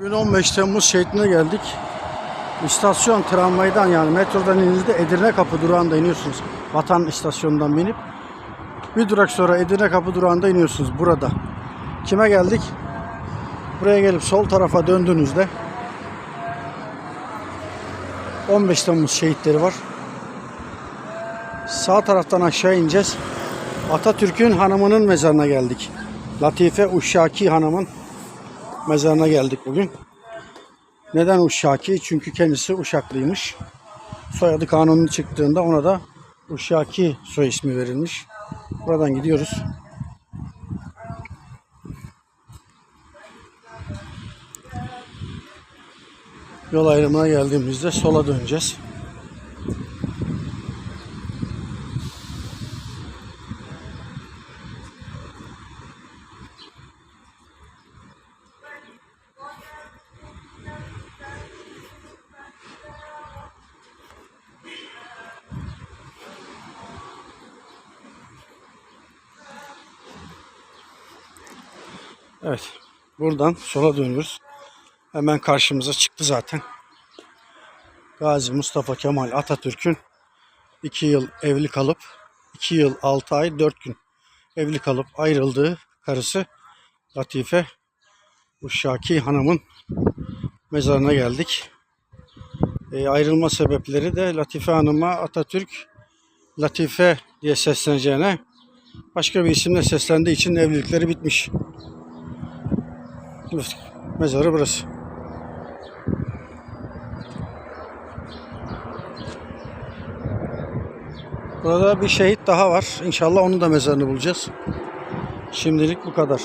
Bugün 15 Temmuz şehitine geldik. İstasyon tramvaydan yani metrodan indiğinizde Edirne Kapı durağında iniyorsunuz. Vatan istasyonundan binip bir durak sonra Edirne Kapı durağında iniyorsunuz burada. Kime geldik? Buraya gelip sol tarafa döndüğünüzde 15 Temmuz şehitleri var. Sağ taraftan aşağı ineceğiz. Atatürk'ün hanımının mezarına geldik. Latife Uşşaki hanımın mezarına geldik bugün. Neden Uşşaki? Çünkü kendisi Uşaklıymış. Soyadı kanunun çıktığında ona da Uşşaki soy ismi verilmiş. Buradan gidiyoruz. Yol ayrımına geldiğimizde sola döneceğiz. Evet. Buradan sola dönüyoruz. Hemen karşımıza çıktı zaten. Gazi Mustafa Kemal Atatürk'ün 2 yıl evli kalıp 2 yıl 6 ay 4 gün evli kalıp ayrıldığı karısı Latife Uşşaki Hanım'ın mezarına geldik. E, ayrılma sebepleri de Latife Hanım'a Atatürk Latife diye sesleneceğine başka bir isimle seslendiği için evlilikleri bitmiş. Evet, mezarı burası. Burada bir şehit daha var. İnşallah onun da mezarını bulacağız. Şimdilik bu kadar.